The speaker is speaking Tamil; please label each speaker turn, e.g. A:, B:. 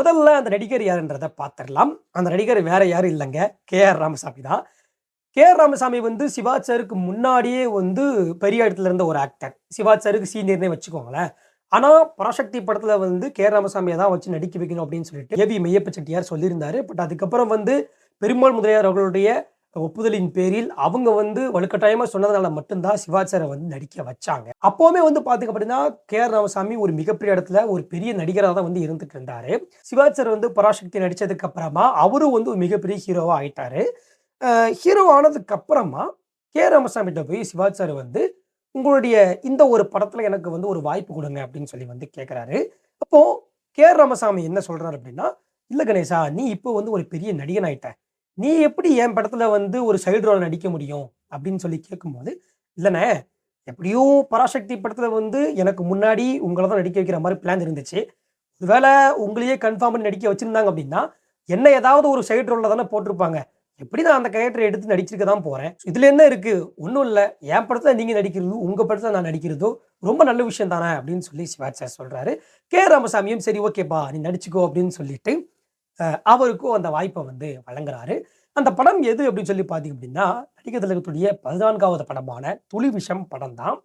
A: முதல்ல அந்த நடிகர் யாருன்றதை பார்த்துடலாம் அந்த நடிகர் வேற யாரும் இல்லைங்க. கே ஆர் ராமசாமி தான். கே ஆர் ராமசாமி வந்து சிவாச்சாருக்கு முன்னாடியே வந்து பெரிய இடத்துல இருந்த ஒரு ஆக்டர் சிவாச்சாருக்கு சீனியர்னே வச்சுக்கோங்களேன். ஆனால் பராசக்தி படத்தில் வந்து கே ஆர் ராமசாமியை தான் வச்சு நடிக்க வைக்கணும் அப்படின்னு சொல்லிட்டு ஏவி மையப்ப செட்டியார் சொல்லியிருந்தாரு. பட் அதுக்கப்புறம் வந்து பெருமாள் முதலியார் அவர்களுடைய ஒப்புதலின் பேரில் அவங்க வந்து வலுக்கட்டாயமா சொன்னதுனால மட்டும்தான் சிவாச்சாரை வந்து நடிக்க வச்சாங்க. அப்போவுமே வந்து பார்த்துக்க அப்படின்னா கே ஆர் ராமசாமி ஒரு மிகப்பெரிய இடத்துல ஒரு பெரிய நடிகராக தான் வந்து இருந்துட்டு இருந்தாரு. சிவாச்சார் வந்து பராசக்தி நடிச்சதுக்கு அப்புறமா அவரும் வந்து ஒரு மிகப்பெரிய ஹீரோவா ஆயிட்டாரு. ஹீரோ ஆனதுக்கு அப்புறமா கே ஆர் ராமசாமிகிட்ட போய் சிவாச்சார் வந்து உங்களுடைய இந்த ஒரு படத்துல எனக்கு வந்து ஒரு வாய்ப்பு கொடுங்க அப்படின்னு சொல்லி வந்து கேட்குறாரு அப்போ கே ஆர் ராமசாமி என்ன சொல்றாரு அப்படின்னா இல்ல கணேசா நீ இப்போ வந்து ஒரு பெரிய நடிகன் ஆயிட்ட நீ எப்படி என் படத்துல வந்து ஒரு சைடு ரோல் நடிக்க முடியும்? அப்படின்னு சொல்லி கேட்கும்போது இல்லைண்ணே எப்படியும் பராசக்தி படத்துல வந்து எனக்கு முன்னாடி உங்களை தான் நடிக்க வைக்கிற மாதிரி பிளான் இருந்துச்சு. ஒருவேளை உங்களையே கன்ஃபார்ம் பண்ணி நடிக்க வச்சிருந்தாங்க அப்படின்னா என்ன ஏதாவது ஒரு சைடு ரோல்ல தானே போட்டிருப்பாங்க. எப்படி நான் அந்த கேரக்டரை எடுத்து நடிச்சிருக்க தான் போறேன்? இதுல என்ன இருக்கு? ஒன்றும் இல்லை. என் படத்துல நீங்க நடிக்கிறது உங்க படத்துல நான் நடிக்கிறதோ ரொம்ப நல்ல விஷயம் தானே அப்படின்னு சொல்லி சிவாச்சார் சார் சொல்றாரு. கே. ராமசாமியும் சரி ஓகேப்பா நீ நடிச்சுக்கோ அப்படின்னு சொல்லிட்டு அவருக்கும் அந்த வாய்ப்பை வந்து வழங்குறாரு. அந்த படம் எது அப்படின்னு சொல்லி பார்த்தீங்க அப்படின்னா நடிகர் திலகத்துடைய பதினான்காவது படமான துளி விஷம் படம் தான்